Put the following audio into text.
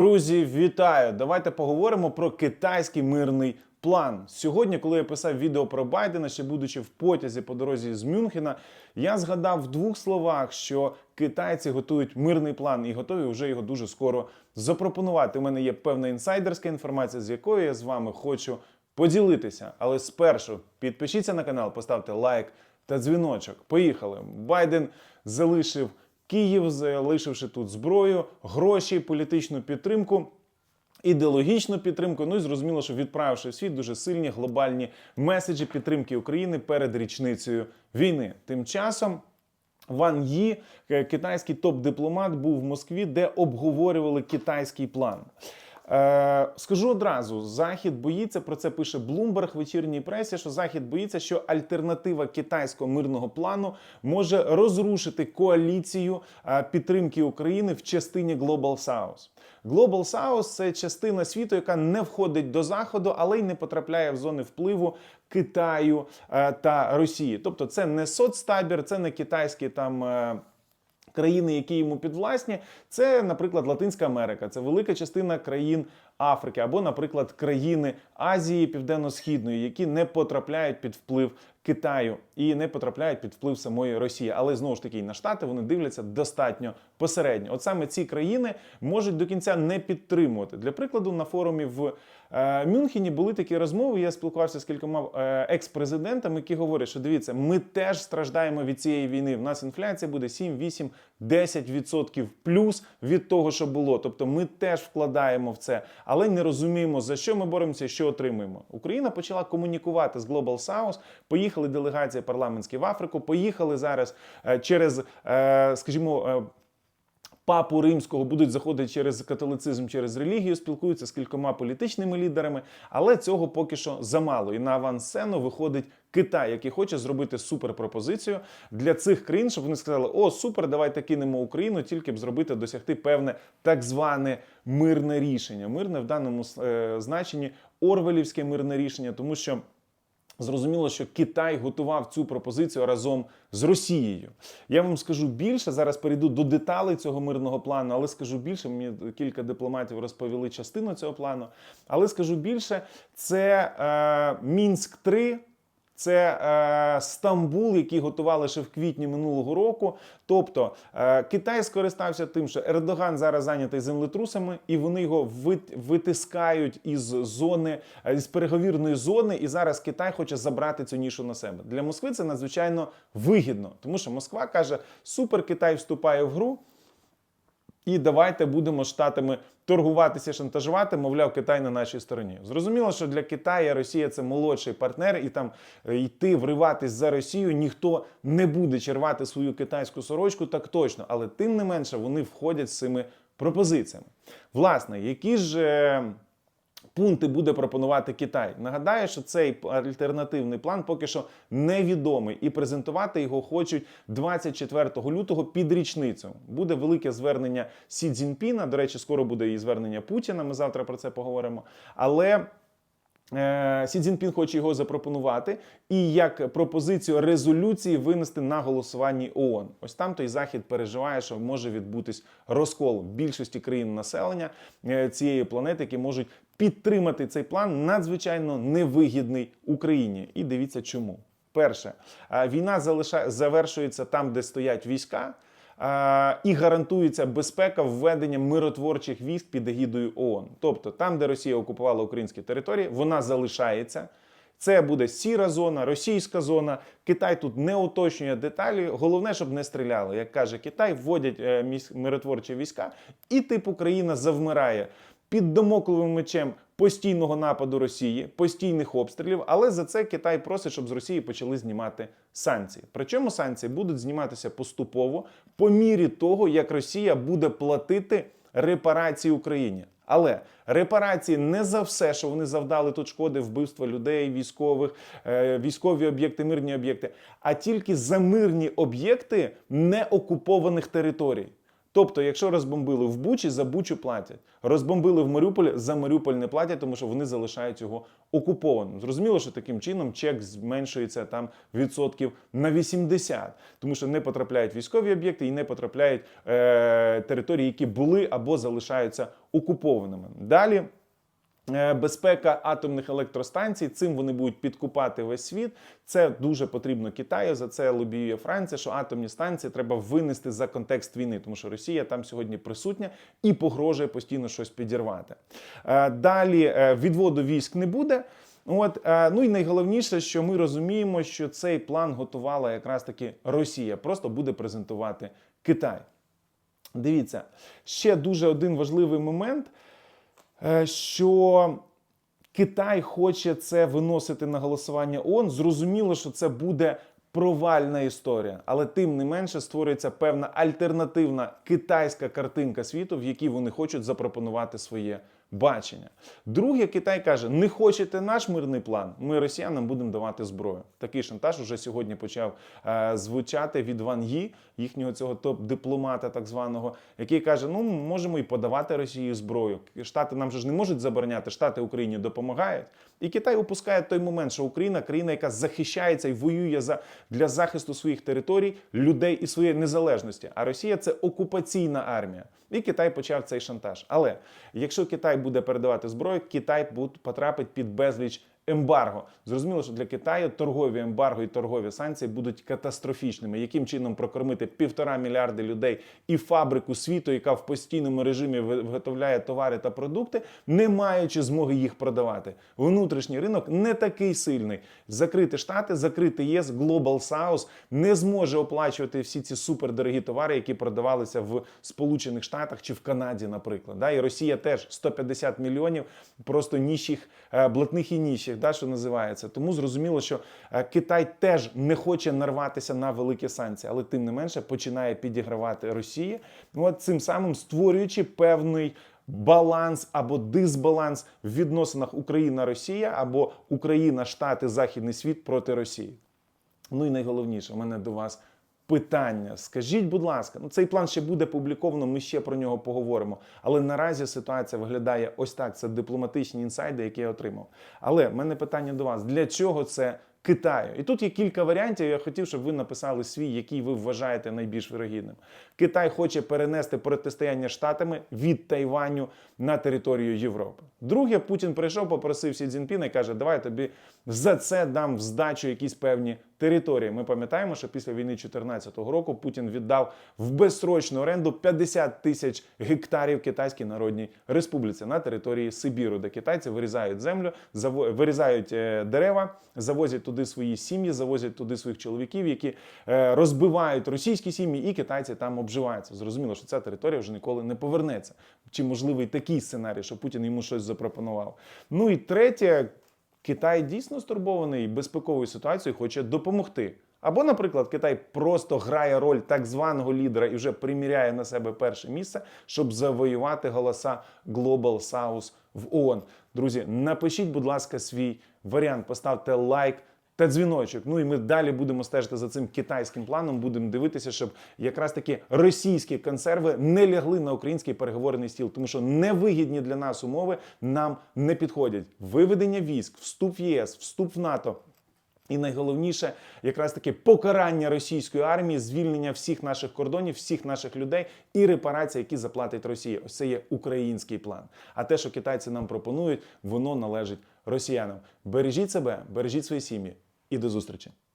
Друзі, вітаю! Давайте поговоримо про китайський мирний план. Сьогодні, коли я писав відео про Байдена, ще будучи в потязі по дорозі з Мюнхена, я згадав в двох словах, що китайці готують мирний план і готові вже його дуже скоро запропонувати. У мене є певна інсайдерська інформація, з якою я з вами хочу поділитися. Але спершу підпишіться на канал, поставте лайк та дзвіночок. Поїхали! Байден залишив Київ, залишивши тут зброю, гроші, політичну підтримку. Ідеологічну підтримку, ну і зрозуміло, що відправивши в світ дуже сильні глобальні меседжі підтримки України перед річницею війни. Тим часом Ван Ї, е, китайський топ-дипломат, був в Москві, де обговорювали китайський план. Е, скажу одразу: Захід боїться про це пише Блумберг вечірній пресі. Що Захід боїться, що альтернатива китайського мирного плану може розрушити коаліцію е, підтримки України в частині Global South. Global South – це частина світу, яка не входить до заходу, але й не потрапляє в зони впливу Китаю е, та Росії. Тобто, це не соцтабір, це не китайські там. Країни, які йому підвласні, це, наприклад, Латинська Америка, це велика частина країн Африки, або, наприклад, країни Азії Південно-Східної, які не потрапляють під вплив Китаю і не потрапляють під вплив самої Росії. Але знову ж таки на штати вони дивляться достатньо посередньо. От саме ці країни можуть до кінця не підтримувати. Для прикладу, на форумі в е, Мюнхені були такі розмови. Я спілкувався з кількома е, екс-президентами, які говорять, що дивіться, ми теж страждаємо від цієї війни. В нас інфляція буде 7, 8, 10% плюс від того, що було. Тобто ми теж вкладаємо в це, але не розуміємо, за що ми боремося що отримуємо. Україна почала комунікувати з Global South, Поїхали делегації парламентські в Африку. Поїхали зараз е, через, е, скажімо. Папу римського будуть заходити через католицизм, через релігію, спілкуються з кількома політичними лідерами, але цього поки що замало. І на авансцену виходить Китай, який хоче зробити суперпропозицію для цих країн, щоб вони сказали: О, супер, давайте кинемо Україну, тільки б зробити досягти певне так зване мирне рішення. Мирне в даному е, значенні орвелівське мирне рішення, тому що. Зрозуміло, що Китай готував цю пропозицію разом з Росією. Я вам скажу більше. Зараз перейду до деталей цього мирного плану, але скажу більше. Мені кілька дипломатів розповіли частину цього плану. Але скажу більше, це е, Мінськ 3 це е, Стамбул, який готували ще в квітні минулого року. Тобто е, Китай скористався тим, що Ердоган зараз зайнятий землетрусами, і вони його вит, витискають із зони, е, із переговірної зони. І зараз Китай хоче забрати цю нішу на себе. Для Москви це надзвичайно вигідно, тому що Москва каже: Супер, Китай вступає в гру. І давайте будемо штатами торгуватися, шантажувати, мовляв, Китай на нашій стороні. Зрозуміло, що для Китаю Росія це молодший партнер, і там е, йти вриватись за Росію ніхто не буде червати свою китайську сорочку, так точно. Але тим не менше вони входять з цими пропозиціями. Власне, які ж. Пункти буде пропонувати Китай. Нагадаю, що цей альтернативний план поки що невідомий, і презентувати його хочуть 24 лютого під річницю. Буде велике звернення Сі Цзіньпіна. До речі, скоро буде і звернення Путіна. Ми завтра про це поговоримо. Але Сі Цзіньпін хоче його запропонувати і як пропозицію резолюції винести на голосуванні ООН. Ось там той захід переживає, що може відбутись розкол більшості країн населення е, цієї планети, які можуть підтримати цей план надзвичайно невигідний Україні. І дивіться, чому. Перше, е, війна залишає завершується там, де стоять війська. Е, І гарантується безпека введення миротворчих військ під егідою ООН. Тобто, там, де Росія окупувала українські території, вона залишається. Це буде сіра зона, російська зона. Китай тут не уточнює деталі. Головне, щоб не стріляли. Як каже Китай, вводять е, миротворчі війська, і типу країна завмирає під домокловим мечем постійного нападу Росії, постійних обстрілів. Але за це Китай просить, щоб з Росії почали знімати санкції. Причому санкції будуть зніматися поступово по мірі того, як Росія буде платити репарації Україні. Але репарації не за все, що вони завдали тут шкоди, вбивства людей, військових, е, військові об'єкти, мирні об'єкти, а тільки за мирні об'єкти неокупованих територій. Тобто, якщо розбомбили в Бучі, за Бучу платять. Розбомбили в Маріуполі, за Маріуполь не платять, тому що вони залишають його окупованим. Зрозуміло, що таким чином чек зменшується там відсотків на 80, тому що не потрапляють військові об'єкти і не потрапляють е, території, які були або залишаються окупованими. Далі. Е, Безпека атомних електростанцій, цим вони будуть підкупати весь світ. Це дуже потрібно Китаю. За це лобіює Франція, що атомні станції треба винести за контекст війни, тому що Росія там сьогодні присутня і погрожує постійно щось підірвати. Е, Далі е, відводу військ не буде. От ну і найголовніше, що ми розуміємо, що цей план готувала якраз таки Росія, просто буде презентувати Китай. Дивіться, ще дуже один важливий момент, що Китай хоче це виносити на голосування ООН. Зрозуміло, що це буде провальна історія, але тим не менше створюється певна альтернативна китайська картинка світу, в якій вони хочуть запропонувати своє бачення. Друге, Китай каже: не хочете наш мирний план, ми росіянам будемо давати зброю. Такий шантаж уже сьогодні почав е, звучати від Ван Ї, їхнього цього топ-дипломата, так званого, який каже: Ну можемо і подавати Росії зброю. Штати нам же ж не можуть забороняти, штати Україні допомагають. І Китай упускає той момент, що Україна країна, яка захищається і воює за для захисту своїх територій, людей і своєї незалежності. А Росія це окупаційна армія. І Китай почав цей шантаж. Але якщо Китай буде передавати зброю, Китай потрапить під безліч ембарго. Зрозуміло, що для Китаю торгові ембарго і торгові санкції будуть катастрофічними. Яким чином прокормити півтора мільярди людей і фабрику світу, яка в постійному режимі виготовляє товари та продукти, не маючи змоги їх продавати. Внутрішній ринок не такий сильний. Закрити штати, закрити ЄС, Global South не зможе оплачувати всі ці супердорогі товари, які продавалися в Сполучених Штатах чи в Канаді, наприклад. Да? І Росія теж 150 мільйонів просто ніщих, е, блатних і ніщих, да, що називається. Тому зрозуміло, що е, Китай теж не хоче нарватися на великі санкції, але тим не менше починає підігравати Росії, от цим самим створюючи певний. Баланс або дисбаланс в відносинах Україна-Росія або Україна, Штати, Західний світ проти Росії. Ну і найголовніше, у мене до вас питання. Скажіть, будь ласка, ну цей план ще буде публіковано, ми ще про нього поговоримо. Але наразі ситуація виглядає ось так. Це дипломатичні інсайди, які я отримав. Але в мене питання до вас: для чого це? Китаю. І тут є кілька варіантів. Я хотів, щоб ви написали свій, який ви вважаєте найбільш вірогідним. Китай хоче перенести протистояння штатами від Тайваню на територію Європи. Друге, Путін прийшов, попросив Сі Цзіньпіна і каже: Давай я тобі за це дам в здачу якісь певні території. Ми пам'ятаємо, що після війни 2014 року Путін віддав в безсрочну оренду 50 тисяч гектарів Китайській Народній Республіці на території Сибіру, де китайці вирізають землю, вирізають е, дерева, завозять туди свої сім'ї, завозять туди своїх чоловіків, які е, розбивають російські сім'ї, і китайці там обживаються. Зрозуміло, що ця територія вже ніколи не повернеться. Чи можливий такий сценарій, що Путін йому щось запропонував? Ну і третє, Китай дійсно стурбований безпековою ситуацією, хоче допомогти. Або, наприклад, Китай просто грає роль так званого лідера і вже приміряє на себе перше місце, щоб завоювати голоса Global South в ООН. Друзі, напишіть, будь ласка, свій варіант, поставте лайк. Та дзвіночок. Ну і ми далі будемо стежити за цим китайським планом. Будемо дивитися, щоб якраз таки російські консерви не лягли на український переговорний стіл, тому що невигідні для нас умови нам не підходять. Виведення військ, вступ в ЄС, вступ в НАТО. І найголовніше, якраз таки покарання російської армії, звільнення всіх наших кордонів, всіх наших людей і репарації, які заплатить Росія. Ось це є український план. А те, що китайці нам пропонують, воно належить росіянам. Бережіть себе, бережіть свої сім'ї і до зустрічі.